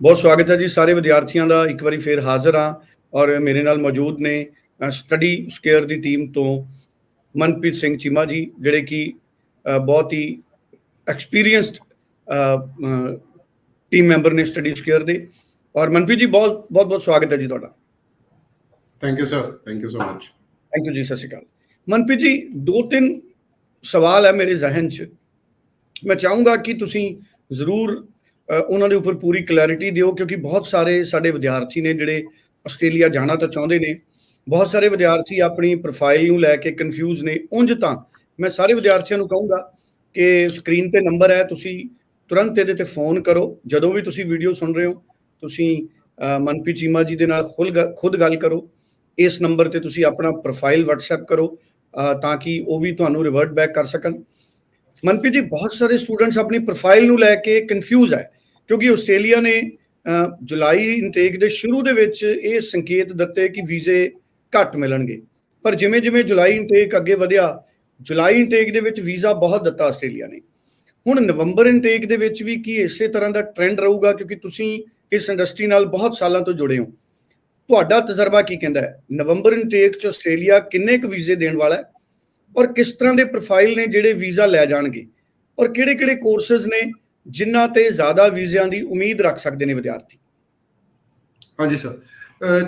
ਬਹੁਤ ਸਵਾਗਤ ਹੈ ਜੀ ਸਾਰੇ ਵਿਦਿਆਰਥੀਆਂ ਦਾ ਇੱਕ ਵਾਰੀ ਫੇਰ ਹਾਜ਼ਰ ਹਾਂ ਔਰ ਮੇਰੇ ਨਾਲ ਮੌਜੂਦ ਨੇ ਸਟੱਡੀ ਸਕੇਅਰ ਦੀ ਟੀਮ ਤੋਂ ਮਨਪ੍ਰੀਤ ਸਿੰਘ ਚੀਮਾ ਜੀ ਜਿਹੜੇ ਕਿ ਅ, ਬਹੁਤ ਹੀ ਐਕਸਪੀਰੀਅੰਸਡ ਟੀਮ ਮੈਂਬਰ ਨੇ ਸਟੱਡੀ ਸਕੇਅਰ ਦੇ ਔਰ ਮਨਪ੍ਰੀਤ ਜੀ ਬਹੁਤ ਬਹੁਤ ਬਹੁਤ ਸਵਾਗਤ ਹੈ ਜੀ ਤੁਹਾਡਾ thank you sir thank you so much thank you ਜੀ ਸਤਿ ਸ਼੍ਰੀ ਅਕਾਲ ਮਨਪ੍ਰੀਤ ਜੀ ਦੋ ਤਿੰਨ ਸਵਾਲ ਹੈ ਮੇਰੇ ਜ਼ਿਹਨ 'ਚ ਮੈਂ ਚਾਹੂੰਗਾ ਕਿ ਤੁਸੀਂ ਜ਼ਰੂਰ ਅ, ਉਹਨਾਂ ਦੇ ਉੱਪਰ ਪੂਰੀ ਕਲੈਰਿਟੀ ਦਿਓ ਕਿਉਂਕਿ ਬਹੁਤ ਸਾਰੇ ਸਾਡੇ ਵਿਦਿਆਰਥੀ ਨੇ ਜਿਹੜੇ ਆਸਟ੍ਰੇਲੀਆ ਜਾਣਾ ਤਾਂ ਚਾਹੁੰਦੇ ਨੇ, ਬਹੁਤ ਸਾਰੇ ਵਿਦਿਆਰਥੀ ਆਪਣੀ ਪ੍ਰੋਫਾਈਲ ਨੂੰ ਲੈ ਕੇ ਕਨਫਿਊਜ਼ ਨੇ। ਉਂਝ ਤਾਂ ਮੈਂ ਸਾਰੇ ਵਿਦਿਆਰਥੀਆਂ ਨੂੰ ਕਹੂੰਗਾ ਕਿ ਸਕਰੀਨ ਤੇ ਨੰਬਰ ਹੈ, ਤੁਸੀਂ ਤੁਰੰਤ ਇਹਦੇ ਤੇ ਫੋਨ ਕਰੋ। ਜਦੋਂ ਵੀ ਤੁਸੀਂ ਵੀਡੀਓ ਸੁਣ ਰਹੇ ਹੋ, ਤੁਸੀਂ ਮਨਪ੍ਰੀਤ ਚੀਮਾ ਜੀ ਦੇ ਨਾਲ ਖੁਦ ਗ- ਖੁਦ ਗੱਲ ਕਰੋ। ਇਸ ਨੰਬਰ ਤੇ ਤੁਸੀਂ ਆਪਣਾ ਪ੍ਰੋਫਾਈਲ WhatsApp ਕਰੋ ਤਾਂ ਕਿ ਉਹ ਵੀ ਤੁਹਾਨੂੰ ਰਿਵਰਟ ਬੈਕ ਕਰ ਸਕਣ। ਮਨਪ੍ਰੀਤ ਜੀ, ਬਹੁਤ ਸਾਰੇ ਸਟੂਡੈਂਟਸ ਆਪਣੀ ਪ੍ਰੋਫਾਈਲ ਨੂੰ ਲੈ ਕੇ ਕਨਫਿਊਜ਼ ਹੈ। ਕਿਉਂਕਿ ਆਸਟ੍ਰੇਲੀਆ ਨੇ ਜੁਲਾਈ ਇਨਟੇਕ ਦੇ ਸ਼ੁਰੂ ਦੇ ਵਿੱਚ ਇਹ ਸੰਕੇਤ ਦਿੱਤੇ ਕਿ ਵੀਜ਼ੇ ਘੱਟ ਮਿਲਣਗੇ। ਪਰ ਜਿਵੇਂ ਜਿਵੇਂ ਜੁਲਾਈ ਇਨਟੇਕ ਅੱਗੇ ਵਧਿਆ, ਜੁਲਾਈ ਇਨਟੇਕ ਦੇ ਵਿੱਚ ਵੀਜ਼ਾ ਬਹੁਤ ਦਿੱਤਾ ਆਸਟ੍ਰੇਲੀਆ ਨੇ। ਹੁਣ ਨਵੰਬਰ ਇਨਟੇਕ ਦੇ ਵਿੱਚ ਵੀ ਕੀ ਇਸੇ ਤਰ੍ਹਾਂ ਦਾ ਟ੍ਰੈਂਡ ਰਹੂਗਾ, ਕਿਉਂਕਿ ਤੁਸੀਂ ਇਸ ਇੰਡਸਟਰੀ ਨਾਲ ਬਹੁਤ ਸਾਲਾਂ ਤੋਂ ਜੁੜੇ ਹੋ। ਤੁਹਾਡਾ ਤਜਰਬਾ ਕੀ ਕਹਿੰਦਾ ਹੈ? ਨਵੰਬਰ ਇਨਟੇਕ ਚ ਆਸਟ੍ਰੇਲੀਆ ਕਿੰਨੇ ਕੁ ਵੀਜ਼ੇ ਦੇਣ ਵਾਲਾ ਹੈ? ਔਰ ਕਿਸ ਤਰ੍ਹਾਂ ਦੇ ਪ੍ਰੋਫਾਈਲ ਨੇ ਜਿਹੜੇ ਵੀਜ਼ਾ ਲੈ ਜਾਣਗੇ? ਔਰ ਕਿਹੜੇ-ਕਿਹੜੇ ਕੋਰਸਸ ਨੇ? ਜਿਨ੍ਹਾਂ ਤੇ ਜ਼ਿਆਦਾ ਵੀਜ਼ਿਆਂ ਦੀ ਉਮੀਦ ਰੱਖ ਸਕਦੇ ਨੇ ਵਿਦਿਆਰਥੀ। ਹਾਂਜੀ ਸਰ।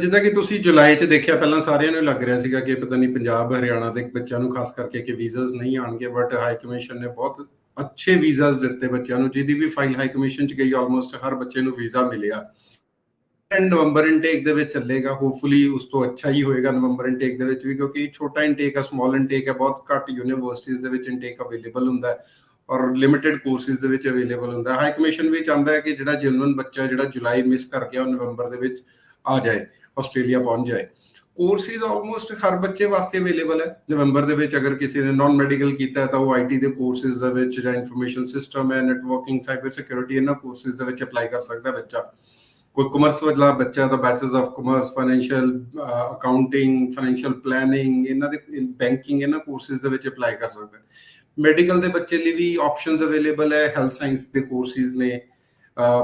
ਜਿੱਦਾਂ ਕਿ ਤੁਸੀਂ ਜੁਲਾਈ 'ਚ ਦੇਖਿਆ, ਪਹਿਲਾਂ ਸਾਰਿਆਂ ਨੂੰ ਲੱਗ ਰਿਹਾ ਸੀਗਾ ਕਿ ਪਤਾ ਨਹੀਂ ਪੰਜਾਬ, ਹਰਿਆਣਾ ਦੇ ਬੱਚਿਆਂ ਨੂੰ ਖਾਸ ਕਰਕੇ ਕਿ ਵੀਜ਼ਾਸ ਨਹੀਂ ਆਣਗੇ ਬਟ ਹਾਈ ਕਮਿਸ਼ਨ ਨੇ ਬਹੁਤ ਅੱਛੇ ਵੀਜ਼ਾਸ ਦਿੱਤੇ ਬੱਚਿਆਂ ਨੂੰ, ਜਿਹਦੀ ਵੀ ਫਾਈਲ ਹਾਈ ਕਮਿਸ਼ਨ 'ਚ ਗਈ ਆਲਮੋਸਟ ਹਰ ਬੱਚੇ ਨੂੰ ਵੀਜ਼ਾ ਮਿਲਿਆ। ਐਂਡ ਨਵੰਬਰ ਇਨਟੇਕ ਦੇ ਵਿੱਚ ਚੱਲੇਗਾ ਹੋਪਫੁਲੀ ਉਸ ਤੋਂ ਅੱਛਾ ਹੀ ਹੋਏਗਾ ਨਵੰਬਰ ਇਨਟੇਕ ਦੇ ਵਿੱਚ ਵੀ, ਕਿਉਂਕਿ ਛੋਟਾ ਇਨਟੇਕ ਹੈ ਸਮਾਲ ਇਨਟੇਕ ਹੈ ਬਹੁਤ ਘੱਟ ਯੂਨੀਵਰਸਿਟੀਜ਼ ਦੇ ਵਿੱਚ ਇਨਟੇਕ ਅਵੇਲੇਬਲ ਹੁੰਦਾ ਹੈ। ਔਰ ਲਿਮਿਟਿਡ ਕੋਰਸਿਸ ਦੇ ਵਿੱਚ ਅਵੇਲੇਬਲ ਹੁੰਦਾ। ਹਾਈ ਕਮਿਸ਼ਨ ਵੀ ਚਾਹੁੰਦਾ ਹੈ ਕਿ ਜਿਹੜਾ ਜਨਰਲ ਬੱਚਾ ਜਿਹੜਾ ਜੁਲਾਈ ਮਿਸ ਕਰ ਗਿਆ ਉਹ ਨਵੰਬਰ ਦੇ ਵਿੱਚ ਆ ਜਾਏ, ਆਸਟ੍ਰੇਲੀਆ ਪਹੁੰਚ ਜਾਏ। ਕੋਰਸਿਸ ਆਲਮੋਸਟ ਹਰ ਬੱਚੇ ਵਾਸਤੇ ਅਵੇਲੇਬਲ ਹੈ। ਨਵੰਬਰ ਦੇ ਵਿੱਚ ਅਗਰ ਕਿਸੇ ਨੇ ਨਾਨ ਮੈਡੀਕਲ ਕੀਤਾ ਤਾਂ ਉਹ ਆਈਟੀ ਦੇ ਕੋਰਸਿਸ ਦੇ ਵਿੱਚ ਜਾਂ ਇਨਫੋਰਮੇਸ਼ਨ ਸਿਸਟਮ ਹੈ ਨੈਟਵਰਕਿੰਗ ਸਾਈਬਰ ਸਿਕਿਉਰਿਟੀ ਇਹਨਾਂ ਕੋਰਸਿਸ ਦੇ ਵਿੱਚ ਅਪਲਾਈ ਕਰ ਸਕਦਾ ਹੈ ਬੱਚਾ। ਕੋਈ ਕਮਰਸ ਵਾਲਾ ਬੱਚਾ ਤਾਂ bachelors of commerce financial accounting financial planning ਇਹਨਾਂ ਦੇ ਬੈਂਕਿੰਗ ਇਹਨਾਂ ਕੋਰਸਿਸ ਦੇ ਵਿੱਚ ਅਪਲਾਈ ਕਰ ਸਕਦਾ ਮੈਡੀਕਲ ਦੇ ਬੱਚੇ ਲਈ ਵੀ ਆਪਸ਼ਨਸ ਅਵੇਲੇਬਲ ਹੈ ਹੈਲਥ ਸਾਇੰਸ ਦੇ ਕੋਰਸਿਸ ਨੇ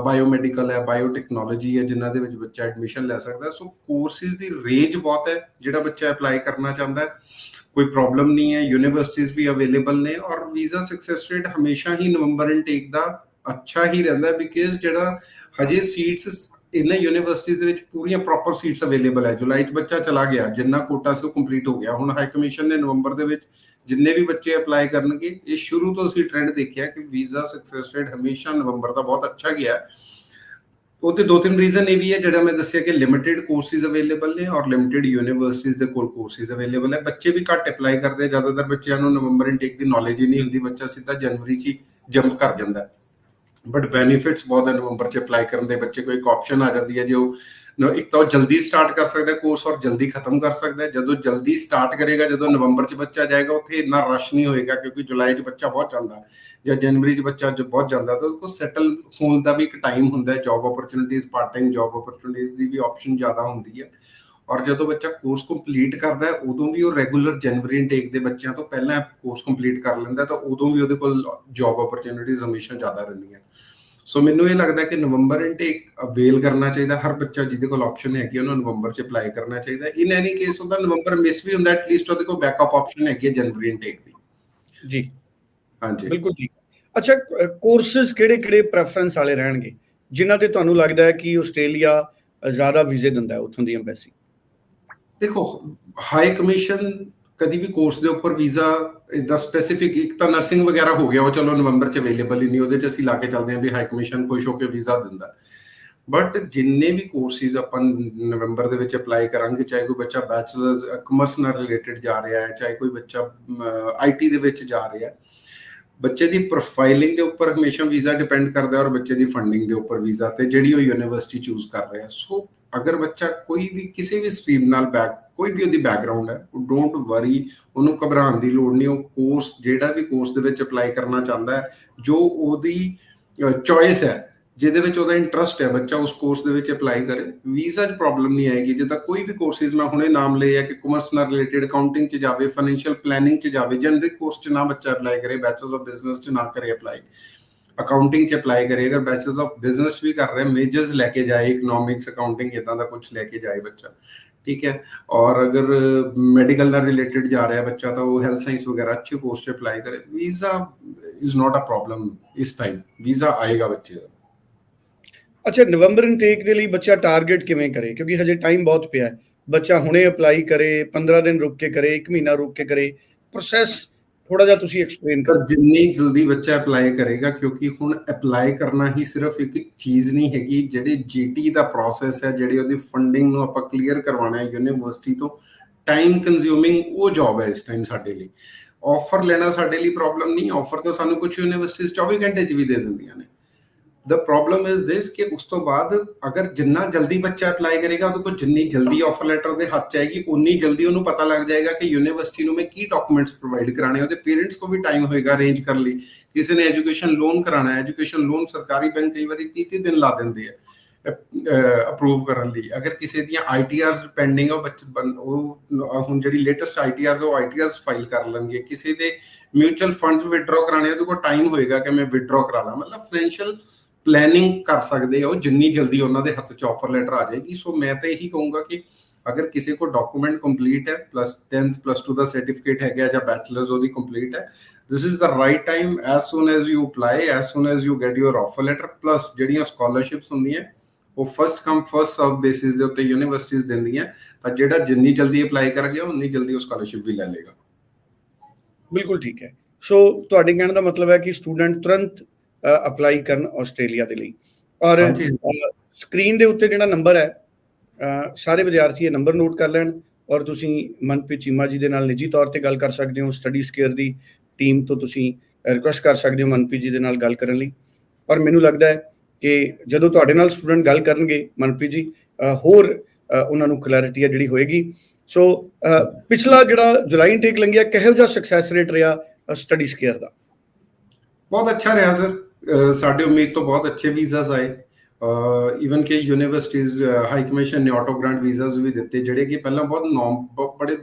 ਬਾਇਓਮੈਡੀਕਲ ਹੈ ਬਾਇਓਟੈਕਨੋਲੋਜੀ ਹੈ, ਜਿਨ੍ਹਾਂ ਦੇ ਵਿੱਚ ਬੱਚਾ ਐਡਮਿਸ਼ਨ ਲੈ ਸਕਦਾ ਸੋ ਕੋਰਸਿਸ ਦੀ ਰੇਂਜ ਬਹੁਤ ਹੈ, ਜਿਹੜਾ ਬੱਚਾ ਅਪਲਾਈ ਕਰਨਾ ਚਾਹੁੰਦਾ ਹੈ। ਕੋਈ ਪ੍ਰੋਬਲਮ ਨਹੀਂ ਹੈ ਯੂਨੀਵਰਸਿਟੀਜ਼ ਵੀ ਅਵੇਲੇਬਲ ਨੇ ਔਰ ਵੀਜ਼ਾ ਸਕਸੈਸ ਰੇਟ ਹਮੇਸ਼ਾ ਹੀ ਨਵੰਬਰ ਇਨਟੇਕ ਦਾ ਅੱਛਾ ਹੀ ਰਹਿੰਦਾ ਬਿਕਾਜ਼ ਜਿਹੜਾ ਹਜੇ ਸੀਟਸ ਇਹਨਾਂ ਯੂਨੀਵਰਸਿਟੀਜ਼ ਦੇ ਵਿੱਚ ਪੂਰੀਆਂ ਪ੍ਰੋਪਰ ਸੀਟਸ ਅਵੇਲੇਬਲ ਹੈ। ਜੁਲਾਈ 'ਚ ਬੱਚਾ ਚਲਾ ਗਿਆ, ਜਿੰਨਾ ਕੋਟਾ ਸੀ ਉਹ ਕੰਪਲੀਟ ਹੋ ਗਿਆ। ਹੁਣ ਹਾਈ ਕਮਿਸ਼ਨ ਨੇ ਨਵੰਬਰ ਦੇ ਵਿੱਚ ਜਿੰਨੇ ਵੀ ਬੱਚੇ ਅਪਲਾਈ ਕਰਨਗੇ, ਇਹ ਸ਼ੁਰੂ ਤੋਂ ਅਸੀਂ ਟ੍ਰੈਂਡ ਦੇਖਿਆ ਕਿ ਵੀਜ਼ਾ ਸਕਸੈਸ ਰੇਟ ਹਮੇਸ਼ਾ ਨਵੰਬਰ ਦਾ ਬਹੁਤ ਅੱਛਾ ਗਿਆ। ਹੈ। ਉਹਦੇ ਦੋ ਤਿੰਨ ਰੀਜ਼ਨ ਇਹ ਵੀ ਹੈ, ਜਿਹੜਾ ਮੈਂ ਦੱਸਿਆ ਕਿ ਲਿਮਿਟਿਡ ਕੋਰਸਿਸ ਅਵੇਲੇਬਲ ਨੇ ਔਰ ਲਿਮਿਟਿਡ ਯੂਨੀਵਰਸਿਟੀਜ਼ ਦੇ ਕੋਲ ਕੋਰਸਿਸ ਅਵੇਲੇਬਲ ਹੈ। ਬੱਚੇ ਵੀ ਘੱਟ ਅਪਲਾਈ ਕਰਦੇ ਜ਼ਿਆਦਾਤਰ ਬੱਚਿਆਂ ਨੂੰ ਨਵੰਬਰ ਇਨਟੇਕ ਦੀ ਨੌਲੇਜ ਹੀ ਨਹੀਂ ਹੁੰਦੀ। ਬੱਚਾ ਸਿੱਧਾ ਜਨਵਰੀ 'ਚ ਜੰਪ ਕਰ ਜਾਂਦਾ। ਹੈ ਬਟ ਬੈਨੀਫਿਟਸ ਬਹੁਤ ਹੈ ਨਵੰਬਰ 'ਚ ਅਪਲਾਈ ਕਰਨ ਦੇ ਬੱਚੇ ਕੋਈ ਇੱਕ ਆਪਸ਼ਨ ਆ ਜਾਂਦੀ ਹੈ ਜੇ ਉਹ ਇੱਕ ਤਾਂ ਉਹ ਜਲਦੀ ਸਟਾਰਟ ਕਰ ਸਕਦਾ ਕੋਰਸ ਔਰ ਜਲਦੀ ਖਤਮ ਕਰ ਸਕਦਾ ਜਦੋਂ ਜਲਦੀ ਸਟਾਰਟ ਕਰੇਗਾ, ਜਦੋਂ ਨਵੰਬਰ 'ਚ ਬੱਚਾ ਜਾਏਗਾ, ਉੱਥੇ ਇੰਨਾ ਰਸ਼ ਨਹੀਂ ਹੋਏਗਾ ਕਿਉਂਕਿ ਜੁਲਾਈ 'ਚ ਬੱਚਾ ਬਹੁਤ ਜਾਂਦਾ ਜਾਂ ਜਨਵਰੀ 'ਚ ਬੱਚਾ ਜੋ ਬਹੁਤ ਜਾਂਦਾ ਤਾਂ ਉਹ ਸੈਟਲ ਹੋਣ ਦਾ ਵੀ ਇੱਕ ਟਾਈਮ ਹੁੰਦਾ ਹੈ। Job opportunities part time job opportunities ਦੀ ਵੀ ਆਪਸ਼ਨ ਜ਼ਿਆਦਾ ਹੁੰਦੀ ਹੈ। ਔਰ ਜਦੋਂ ਬੱਚਾ ਕੋਰਸ ਕੰਪਲੀਟ ਕਰਦਾ ਹੈ, ਉਦੋਂ ਵੀ ਉਹ ਰੈਗੂਲਰ ਜਨਵਰੀ ਇਨਟੇਕ ਦੇ ਬੱਚਿਆਂ ਤੋਂ ਪਹਿਲਾਂ ਕੋਰਸ ਕੰਪਲੀਟ ਕਰ ਲੈਂਦਾ ਤਾਂ ਉਦੋਂ ਵੀ ਉਹਦੇ ਕੋਲ ਜੌਬ ਓਪਰਚੁਨਿਟੀਜ਼ ਹਮੇਸ਼ਾ ਜ਼ਿਆਦਾ ਰਹਿੰਦੀਆਂ। ਸੋ ਮੈਨੂੰ ਇਹ ਲੱਗਦਾ ਕਿ ਨਵੰਬਰ ਇਨਟੇਕ ਅਵੇਲ ਕਰਨਾ ਚਾਹੀਦਾ ਹਰ ਬੱਚਾ ਜਿਹਦੇ ਕੋਲ ਆਪਸ਼ਨ ਹੈਗੀ ਉਹਨੂੰ ਨਵੰਬਰ 'ਚ ਅਪਲਾਈ ਕਰਨਾ ਚਾਹੀਦਾ। ਇਨ ਐਨੀ ਕੇਸ ਉਹਦਾ ਨਵੰਬਰ ਮਿਸ ਵੀ ਹੁੰਦਾ ਐਟਲੀਸਟ ਉਹਦੇ ਕੋਲ ਬੈਕਅਪ ਆਪਸ਼ਨ ਹੈਗੀ ਹੈ ਜਨਵਰੀ ਇਨਟੇਕ ਦੀ। ਜੀ। ਹਾਂਜੀ। ਬਿਲਕੁਲ ਠੀਕ। ਅੱਛਾ ਕੋਰਸਸ ਕਿਹੜੇ-ਕਿਹੜੇ ਪ੍ਰੈਫਰੈਂਸ ਵਾਲੇ ਰਹਿਣਗੇ ਜਿਨ੍ਹਾਂ ਤੇ ਤੁਹਾਨੂੰ ਲੱਗਦਾ ਹੈ ਕਿ ਆਸਟ੍ਰੇਲੀਆ ਜ਼ਿਆਦਾ ਵੀਜ਼ੇ ਦਿੰਦਾ ਹੈ ਉੱਥੋਂ ਦੀ ਐਮਬੈਸੀ ਦੇਖੋ ਹਾਈ ਕਮਿਸ਼ਨ ਕਦੀ ਵੀ ਕੋਰਸ ਦੇ ਉੱਪਰ ਵੀਜ਼ਾ ਇਦਾਂ ਸਪੈਸੀਫਿਕ ਇੱਕ ਤਾਂ ਨਰਸਿੰਗ ਵਗੈਰਾ ਹੋ ਗਿਆ, ਉਹ ਚਲੋ ਨਵੰਬਰ ਚ ਅਵੇਲੇਬਲ ਹੀ ਨਹੀਂ, ਉਹਦੇ ਚ ਅਸੀਂ ਲਾ ਕੇ ਚੱਲਦੇ ਹਾਂ ਵੀ ਹਾਈ ਕਮਿਸ਼ਨ ਖੁਸ਼ ਹੋ ਕੇ ਵੀਜ਼ਾ ਦਿੰਦਾ। ਬਟ ਜਿੰਨੇ ਵੀ ਕੋਰਸਿਸ ਆਪਾਂ ਨਵੰਬਰ ਦੇ ਵਿੱਚ ਅਪਲਾਈ ਕਰਾਂਗੇ, ਚਾਹੇ ਕੋਈ ਬੱਚਾ ਬੈਚਲਰਸ ਕਮਰਸ ਨਾਲ ਰਿਲੇਟਡ ਜਾ ਰਿਹਾ ਹੈ, ਚਾਹੇ ਕੋਈ ਬੱਚਾ ਆਈਟੀ ਦੇ ਵਿੱਚ ਜਾ ਰਿਹਾ ਹੈ, ਬੱਚੇ ਦੀ ਪ੍ਰੋਫਾਈਲਿੰਗ ਦੇ ਉੱਪਰ ਹਮੇਸ਼ਾ ਵੀਜ਼ਾ ਡਿਪੈਂਡ ਕਰਦਾ ਹੈ ਔਰ ਬੱਚੇ ਦੀ ਫੰਡਿੰਗ ਦੇ ਉੱਪਰ ਵੀਜ਼ਾ ਤੇ, ਜਿਹੜੀ ਉਹ ਯੂਨੀਵਰਸਿਟੀ ਚੂਜ਼ ਕਰ ਰਿਹਾ ਸੋ ਅਗਰ ਬੱਚਾ ਕੋਈ ਵੀ ਕਿਸੇ ਵੀ ਸਟਰੀਮ ਨਾਲ ਬੈਕ ਕੋਈ ਵੀ ਉਹਦੀ ਬੈਕਗ੍ਰਾਉਂਡ ਹੈ, ਉਹ ਡੋਂਟ ਵਰੀ ਉਹਨੂੰ ਘਬਰਾਉਣ ਦੀ ਲੋੜ ਨਹੀਂ, ਉਹ ਕੋਰਸ ਜਿਹੜਾ ਵੀ ਕੋਰਸ ਦੇ ਵਿੱਚ ਅਪਲਾਈ ਕਰਨਾ ਚਾਹੁੰਦਾ ਹੈ, ਜੋ ਉਹਦੀ ਚੋਇਸ ਹੈ, ਜਿਹਦੇ ਵਿੱਚ ਉਹਦਾ ਇੰਟਰਸਟ ਹੈ, ਬੱਚਾ ਉਸ ਕੋਰਸ ਦੇ ਵਿੱਚ ਅਪਲਾਈ ਕਰੇ ਵੀਜ਼ਾ 'ਚ ਪ੍ਰੋਬਲਮ ਨਹੀਂ ਆਏਗੀ। ਜਿੱਦਾਂ ਕੋਈ ਵੀ ਕੋਰਸਿਸ ਮੈਂ ਹੁਣੇ ਨਾਮ ਲਏ ਆ ਕਿ ਕਮਰਸ ਨਾਲ ਰਿਲੇਟਡ ਅਕਾਊਂਟਿੰਗ 'ਚ ਜਾਵੇ ਫਾਈਨੈਂਸ਼ੀਅਲ ਪਲੈਨਿੰਗ 'ਚ ਜਾਵੇ ਜਨਰਿਕ ਕੋਰਸ 'ਚ ਨਾ ਬੱਚਾ ਅਪਲਾਈ ਕਰੇ ਬੈਚਲਰਸ ਆਫ ਬਿਜ਼ਨਸ 'ਚ ਨਾ ਕਰੇ ਅਪਲਾਈ ਅਕਾਊਂਟਿੰਗ ਚ ਅਪਲਾਈ ਕਰੇ ਅਗਰ ਬੈਚਲਰਸ ਆਫ ਬਿਜ਼ਨਸ ਵੀ ਕਰ ਰਿਹਾ ਮੇਜਰਸ ਲੈ ਕੇ ਜਾਏ ਇਕਨੋਮਿਕਸ ਅਕਾਊਂਟਿੰਗ ਇਦਾਂ ਦਾ ਕੁਝ ਲੈ ਕੇ ਜਾਏ ਬੱਚਾ ਠੀਕ ਹੈ ਔਰ ਅਗਰ ਮੈਡੀਕਲ ਨਾਲ ਰਿਲੇਟਡ ਜਾ ਰਿਹਾ ਬੱਚਾ ਤਾਂ ਉਹ ਹੈਲਥ ਸਾਇੰਸ ਵਗੈਰਾ ਅੱਛੇ ਕੋਰਸ ਤੇ ਅਪਲਾਈ ਕਰੇ visa is not a problem ਇਸ ਟਾਈਮ ਵੀਜ਼ਾ ਆਏਗਾ ਬੱਚੇ ਦਾ ਅੱਛਾ ਨਵੰਬਰ ਇਨਟੇਕ ਦੇ ਲਈ ਬੱਚਾ ਟਾਰਗੇਟ ਕਿਵੇਂ ਕਰੇ ਕਿਉਂਕਿ ਹਜੇ ਟਾਈਮ ਬਹੁਤ ਪਿਆ ਹੈ ਬੱਚਾ ਹੁਣੇ ਅਪਲਾਈ ਕਰੇ 15 ਦਿਨ ਰੁਕ ਕੇ ਕਰੇ 1 ਮਹੀਨਾ ਰੁਕ ਕੇ ਕਰੇ ਪ੍ਰੋਸੈਸ ਥੋੜਾ ਜਿਹਾ ਤੁਸੀਂ ਐਕਸਪਲੇਨ ਕਰੋ। ਜਿੰਨੀ ਜਲਦੀ ਬੱਚਾ ਅਪਲਾਈ ਕਰੇਗਾ ਕਿਉਂਕਿ ਹੁਣ ਅਪਲਾਈ ਕਰਨਾ ਹੀ ਸਿਰਫ ਇੱਕ ਚੀਜ਼ ਨਹੀਂ ਹੈਗੀ ਜਿਹੜੀ ਜੀਟੀ ਦਾ ਪ੍ਰੋਸੈਸ ਹੈ ਜਿਹੜੀ ਉਹਦੀ ਫੰਡਿੰਗ ਨੂੰ ਆਪਾਂ ਕਲੀਅਰ ਕਰਵਾਉਣਾ ਹੈ ਯੂਨੀਵਰਸਿਟੀ ਤੋਂ ਟਾਈਮ ਕੰਜ਼ਿਊਮਿੰਗ ਉਹ ਜੌਬ ਹੈ ਇਸ ਟਾਈਮ ਸਾਡੇ ਲਈ। ਆਫਰ ਲੈਣਾ ਸਾਡੇ ਲਈ ਪ੍ਰੋਬਲਮ ਨਹੀਂ ਆਫਰ ਤਾਂ ਸਾਨੂੰ ਕੁਝ ਯੂਨੀਵਰਸਿਟੀਜ਼ 24 ਘੰਟੇ 'ਚ ਵੀ ਦੇ ਦਿੰਦੀਆਂ ਨੇ। ਦ ਪ੍ਰੋਬਲਮ ਇਜ਼ ਦਿਸ ਕਿ ਉਸ ਤੋਂ ਬਾਅਦ ਅਗਰ ਜਿੰਨਾ ਜਲਦੀ ਬੱਚਾ ਅਪਲਾਈ ਕਰੇਗਾ ਉਹਦੇ ਕੋਲ ਜਿੰਨੀ ਜਲਦੀ ਆਫਰ ਲੈਟਰ ਉਹਦੇ ਹੱਥ 'ਚ ਉਨੀ ਜਲਦੀ ਉਹਨੂੰ ਪਤਾ ਲੱਗ ਜਾਏਗਾ ਕਿ ਯੂਨੀਵਰਸਿਟੀ ਨੂੰ ਮੈਂ ਕੀ ਡਾਕੂਮੈਂਟਸ ਪ੍ਰੋਵਾਈਡ ਕਰਾਣੇ ਉਹਦੇ ਪੇਰੈਂਟਸ ਕੋ ਵੀ ਟਾਈਮ ਹੋਏਗਾ ਅਰੇਂਜ ਕਰਨ ਲਈ ਕਿਸੇ ਨੇ ਐਜੂਕੇਸ਼ਨ ਲੋਨ ਕਰਾਣਾ ਹੈ ਐਜੂਕੇਸ਼ਨ ਲੋਨ ਸਰਕਾਰੀ ਬੈਂਕ ਕਈ ਵਾਰੀ 30 30 ਦਿਨ ਲਾ ਦਿੰਦੇ ਆ ਅਪਰੂਵ ਕਰਨ ਲਈ ਅਗਰ ਕਿਸੇ ਦੀਆਂ ਆਈਟੀਆਰਸ ਪੈਂਡਿੰਗ ਆ ਉਹ ਹੁਣ ਜਿਹੜੀ ਲੇਟੈਸਟ ਆਈਟੀਆਰਸ ਉਹ ਆਈਟੀਆਰਸ ਫਾਈਲ ਕਰ ਲੈਣਗੇ ਕਿਸੇ ਦੇ ਮਿਊਚੁਅਲ ਫੰਡਸ ਵਿਡਰਾਅ ਕਰਾਣੇ ਉਹਦੇ ਕੋਲ ਟਾਈਮ ਹੋਏਗਾ ਕਿ ਮੈਂ ਵਿਡਰਾਅ ਕਰਾ ਲਾਂ ਮਤਲਬ ਫਾਈਨੈਂਸ਼ੀਅਲ ਪਲੈਨਿੰਗ ਕਰ ਸਕਦੇ ਆ, ਉਹ ਜਿੰਨੀ ਜਲਦੀ ਉਹਨਾਂ ਦੇ ਹੱਥ 'ਚ ਆਫਰ ਲੈਟਰ ਆ ਜਾਏਗੀ। ਸੋ ਮੈਂ ਤਾਂ ਇਹੀ ਕਹੂੰਗਾ ਕਿ ਅਗਰ ਕਿਸੇ ਕੋ ਡਾਕੂਮੈਂਟ ਕੰਪਲੀਟ ਹੈ ਪਲੱਸ 10th ਪਲੱਸ 2 ਦਾ ਸਰਟੀਫਿਕੇਟ ਹੈਗਾ ਜਾਂ ਬੈਚਲਰਸ ਉਹਦੀ ਕੰਪਲੀਟ ਹੈ, this is the right time as soon as you apply, as soon as you get your offer letter, plus ਜਿਹੜੀਆਂ scholarships ਹੁੰਦੀਆਂ, ਉਹ first come first serve basis ਦੇ ਉੱਤੇ ਯੂਨੀਵਰਸਿਟੀਜ਼ ਦਿੰਦੀਆਂ, ਤਾਂ ਜਿਹੜਾ ਜਿੰਨੀ ਜਲਦੀ ਅਪਲਾਈ ਕਰ ਗਿਆ ਉਨੀ ਜਲਦੀ ਉਹ ਸਕਾਲਰਸ਼ਿਪ ਵੀ ਲੈ ਲੇਗਾ ਬਿਲਕੁਲ ਠੀਕ ਹੈ। ਸੋ ਤੁਹਾਡੇ ਕਹਿਣ ਦਾ ਮਤਲਬ ਹੈ ਕਿ ਸਟੂਡੈਂਟ ਤੁਰੰਤ ਅਪਲਾਈ ਕਰਨ ਆਸਟ੍ਰੇਲੀਆ ਦੇ ਲਈ। ਔਰ। ਸਕਰੀਨ ਦੇ ਉੱਤੇ ਜਿਹੜਾ ਨੰਬਰ ਹੈ ਸਾਰੇ ਵਿਦਿਆਰਥੀ ਇਹ ਨੰਬਰ ਨੋਟ ਕਰ ਲੈਣ ਔਰ ਤੁਸੀਂ ਮਨਪ੍ਰੀਤ ਚੀਮਾ ਜੀ ਦੇ ਨਾਲ ਨਿੱਜੀ ਤੌਰ ਤੇ ਗੱਲ ਕਰ ਸਕਦੇ ਹੋ ਸਟੱਡੀ ਸਕੇਅਰ ਦੀ ਟੀਮ ਤੋਂ ਤੁਸੀਂ ਰਿਕੁਐਸਟ ਕਰ ਸਕਦੇ ਹੋ ਮਨਪ੍ਰੀਤ ਜੀ ਦੇ ਨਾਲ ਗੱਲ ਕਰਨ ਲਈ। ਔਰ ਮੈਨੂੰ ਲੱਗਦਾ ਹੈ ਕਿ ਜਦੋਂ ਤੁਹਾਡੇ ਨਾਲ ਸਟੂਡੈਂਟ ਗੱਲ ਕਰਨਗੇ ਮਨਪ੍ਰੀਤ ਜੀ ਹੋਰ ਉਹਨਾਂ ਨੂੰ ਕਲੈਰਿਟੀ ਹੈ ਜਿਹੜੀ ਹੋਏਗੀ। ਸੋ ਪਿਛਲਾ ਜਿਹੜਾ ਜੁਲਾਈ ਇਨਟੇਕ ਲੰਘਿਆ ਕਿਹੋ ਜਿਹਾ ਸਕਸੈਸ ਰੇਟ ਰਿਹਾ ਸਟੱਡੀ ਸਕੇਅਰ ਦਾ? ਬਹੁਤ ਅੱਛਾ ਰਿਹਾ ਸਰ ਸਾਡੇ ਉਮੀਦ ਤੋਂ ਬਹੁਤ ਅੱਛੇ ਵੀਜ਼ਾਸ ਆਏ। ਇਵਨ ਕਿ ਯੂਨੀਵਰਸਿਟੀਜ਼ ਹਾਈ ਕਮਿਸ਼ਨ ਨੇ ਆਟੋ ਗ੍ਰਾਂਟ ਵੀਜ਼ਾਸ ਵੀ ਦਿੱਤੇ ਜਿਹੜੇ ਕਿ ਪਹਿਲਾਂ ਬਹੁਤ ਨੌਮ ਬੜੇ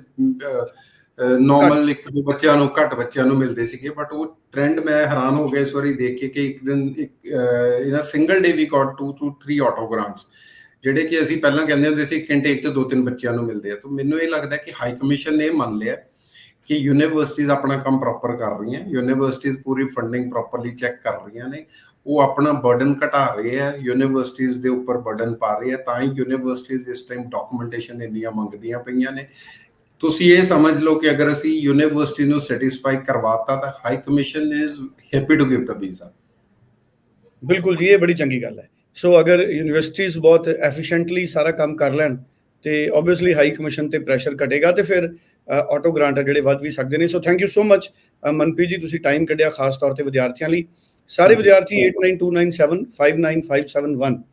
ਨਾਰਮਲ ਇੱਕ ਦੋ ਬੱਚਿਆਂ ਨੂੰ ਘੱਟ ਬੱਚਿਆਂ ਨੂੰ ਮਿਲਦੇ ਸੀਗੇ ਬਟ ਉਹ ਟ੍ਰੈਂਡ ਮੈਂ ਹੈਰਾਨ ਹੋ ਗਿਆ ਇਸ ਵਾਰੀ ਦੇਖ ਕੇ ਕਿ ਇੱਕ ਦਿਨ ਇੱਕ in a single day we got 2 two 3 auto grants ਜਿਹੜੇ ਕਿ ਅਸੀਂ ਪਹਿਲਾਂ ਕਹਿੰਦੇ ਹੁੰਦੇ ਸੀ ਇੱਕ ਘੰਟੇ ਇੱਕ ਤੋਂ ਦੋ ਤਿੰਨ ਬੱਚਿਆਂ ਨੂੰ ਮਿਲਦੇ ਆ। ਤਾਂ ਮੈਨੂੰ ਇਹ ਲੱਗਦਾ ਕਿ ਹਾਈ ਕਮਿਸ਼ਨ ਨੇ ਇਹ ਮੰਨ ਲਿਆ। ਕਿ ਯੂਨੀਵਰਸਿਟੀਜ਼ ਆਪਣਾ ਕੰਮ ਪ੍ਰੋਪਰ ਕਰ ਰਹੀਆਂ ਯੂਨੀਵਰਸਿਟੀਜ਼ ਪੂਰੀ ਫੰਡਿੰਗ ਪ੍ਰੋਪਰਲੀ ਚੈੱਕ ਕਰ ਰਹੀਆਂ ਨੇ, ਉਹ ਆਪਣਾ ਬਰਡਨ ਘਟਾ ਰਹੇ ਆ ਯੂਨੀਵਰਸਿਟੀਜ਼ ਦੇ ਉੱਪਰ ਬਰਡਨ ਪਾ ਰਹੇ ਆ, ਤਾਂ ਹੀ ਯੂਨੀਵਰਸਿਟੀਜ਼ ਇਸ ਟਾਈਮ ਡਾਕੂਮੈਂਟੇਸ਼ਨ ਇੰਨੀਆਂ ਮੰਗਦੀਆਂ ਪਈਆਂ ਨੇ। ਤੁਸੀਂ ਇਹ ਸਮਝ ਲਓ ਕਿ ਅਗਰ ਅਸੀਂ ਯੂਨੀਵਰਸਿਟੀ ਨੂੰ ਸੈਟੀਸਫਾਈ ਕਰਵਾਤਾ, ਤਾਂ high commission is happy to give the visa ਬਿਲਕੁਲ ਜੀ, ਇਹ ਬੜੀ ਚੰਗੀ ਗੱਲ ਹੈ। ਸੋ ਅਗਰ ਯੂਨੀਵਰਸਿਟੀਜ਼ ਬਹੁਤ ਐਫੀਸ਼ੀਐਂਟਲੀ ਸਾਰਾ ਕੰਮ ਕਰ ਲੈਣ, ਤੇ ਆਬਵੀਅਸਲੀ ਹਾਈ ਕਮਿਸ਼ਨ ਤੇ ਪ੍ਰੈਸ਼ਰ ਘਟੇਗਾ, ਤੇ ਫਿਰ ਆਟੋ ਗ੍ਰਾਂਟ ਜਿਹੜੇ ਵੱਧ ਵੀ ਸਕਦੇ ਨੇ। So thank you so much Manpreet ji ਤੁਸੀਂ ਟਾਈਮ ਕੱਢਿਆ ਖਾਸ ਤੌਰ ਤੇ ਵਿਦਿਆਰਥੀਆਂ ਲਈ। ਸਾਰੇ ਵਿਦਿਆਰਥੀ 8929759571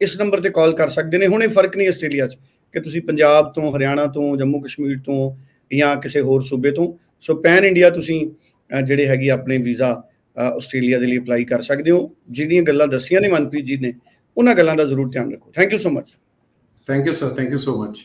ਇਸ ਨੰਬਰ ਤੇ ਕਾਲ ਕਰ ਸਕਦੇ ਨੇ। ਹੁਣ ਇਹ ਫ਼ਰਕ ਨਹੀਂ ਆਸਟ੍ਰੇਲੀਆ 'ਚ ਕਿ ਤੁਸੀਂ ਪੰਜਾਬ ਤੋਂ ਹਰਿਆਣਾ ਤੋਂ ਜੰਮੂ ਕਸ਼ਮੀਰ ਤੋਂ ਜਾਂ ਕਿਸੇ ਹੋਰ ਸੂਬੇ ਤੋਂ। ਸੋ ਪੈਨ ਇੰਡੀਆ ਤੁਸੀਂ ਜਿਹੜੇ ਹੈਗੀ ਆਪਣੇ ਵੀਜ਼ਾ ਆਸਟ੍ਰੇਲੀਆ ਦੇ ਲਈ ਅਪਲਾਈ ਕਰ ਸਕਦੇ ਹੋ। ਜਿਹੜੀਆਂ ਗੱਲਾਂ ਦੱਸੀਆਂ ਨੇ ਮਨਪ੍ਰੀਤ ਜੀ ਨੇ ਉਹਨਾਂ ਗੱਲਾਂ ਦਾ ਜ਼ਰੂਰ ਧਿਆਨ ਰੱਖੋ। Thank you so much thank you sir thank you so much